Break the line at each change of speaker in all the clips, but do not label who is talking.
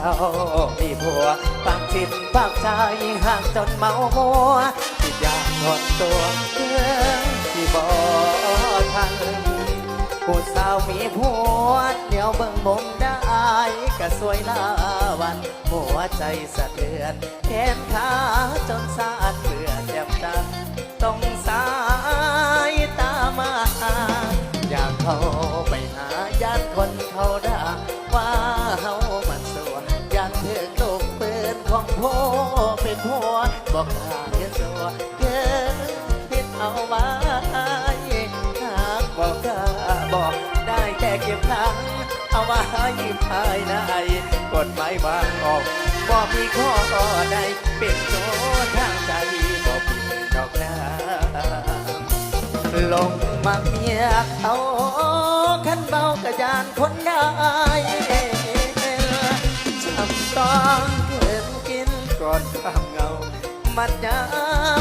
จ้ามีผัวปากจิตปากใจห่างจนเมามัวที่อยากถอนตัวเรื่อที่บ่ทันผู้สาวมีผัวเดี๋ยวเบิ่งมงได้ก็สวยหน้าวัน หัวใจสะเทือนแขนขาจนสาดเลือดแยบตาต้องสายตามาอยากเข้าไปหาญาติคนเขาด่าว่าเฮา ปืนของพ่อเป็นผัวบอกกล้าเฮ็ดสัวเกินผิดเอาไว้หากบอกก้าบอกได้แต่เก็บหลังเอาไว้ภายในกฎหมายบางออกบ่มีข้อใดเป็นโจทางใจบ่ผิดดอกนะลงมาเมียเขาขันเบากระยานคนได้จำต้อง กอนความเงา มันย้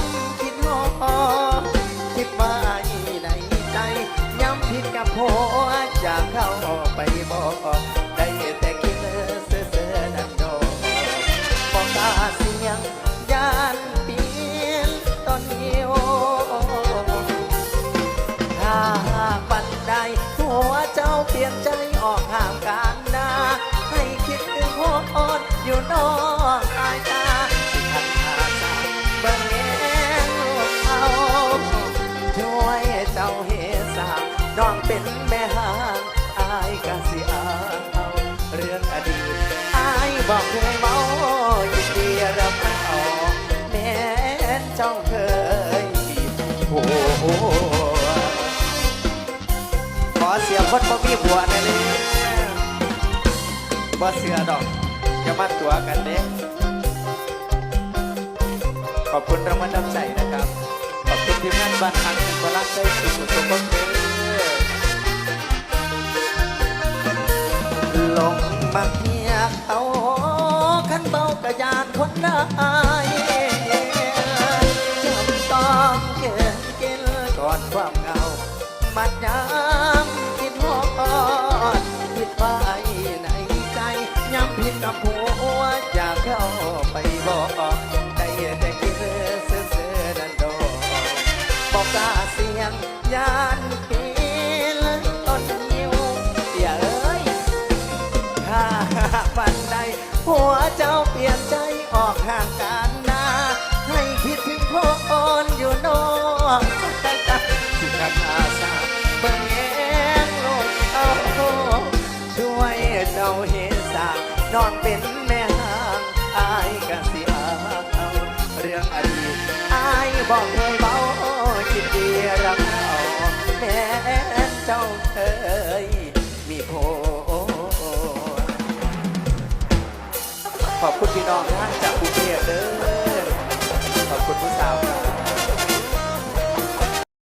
ำคิดหอคิดว่าในใจ ย้ำผิดกับผัวอยากเข้าไปบอกได้แต่คิดเสื่อเสื่อดันโดบอกตาเสียงยานเปลี่ยนต้นเหี่ยวถ้าหากวันใดหัวเจ้าเปลี่ยนใจออกห่างกันนาให้คิดถึงพ่ออ่อนอยู่นอก น้องเป็นแม่ห้างอายกะสิอาเอาเรื่องอดีตอายบอกเคยเมายินดีรับเอาแม้นเจ้าเคยมีผัวขอเสียคนบ่มีผัวหน่เลยบ่เสือดอกอย่ามาตัวกันเด้ขอบคุณรางวัลน้ำใจนะครับ ขอบคุณทีมงานบ้านพักเป็นกำลังใจสุดๆทุกคนเด้อ ลงบักเมียเขาขันเบากระยานคนได้จำต้องเกินกินก่อนความเงา มัดย้ำคิดหอดคิดไปในใจย้ำผิดกับหัวอยากเข้าไปบอก เจ้าเปลี่ยนใจออกห่างกันนาให้คิดถึงพ่ออ่อนอยู่นอกตาตาที่ขันอาสาเบิ่งแยงโลกเอาช่วยเจ้าเฮสานอนเป็นแม่ห้างอายกะสิอาเอาเรื่องอดีตอายบอกเคยเบาคิดดีรับเอาแม้เจ้าเคยมีโพ ขอบคุณพี่น้องท่านจากกรุงเทพเด้อขอบคุณผู้สาวครับ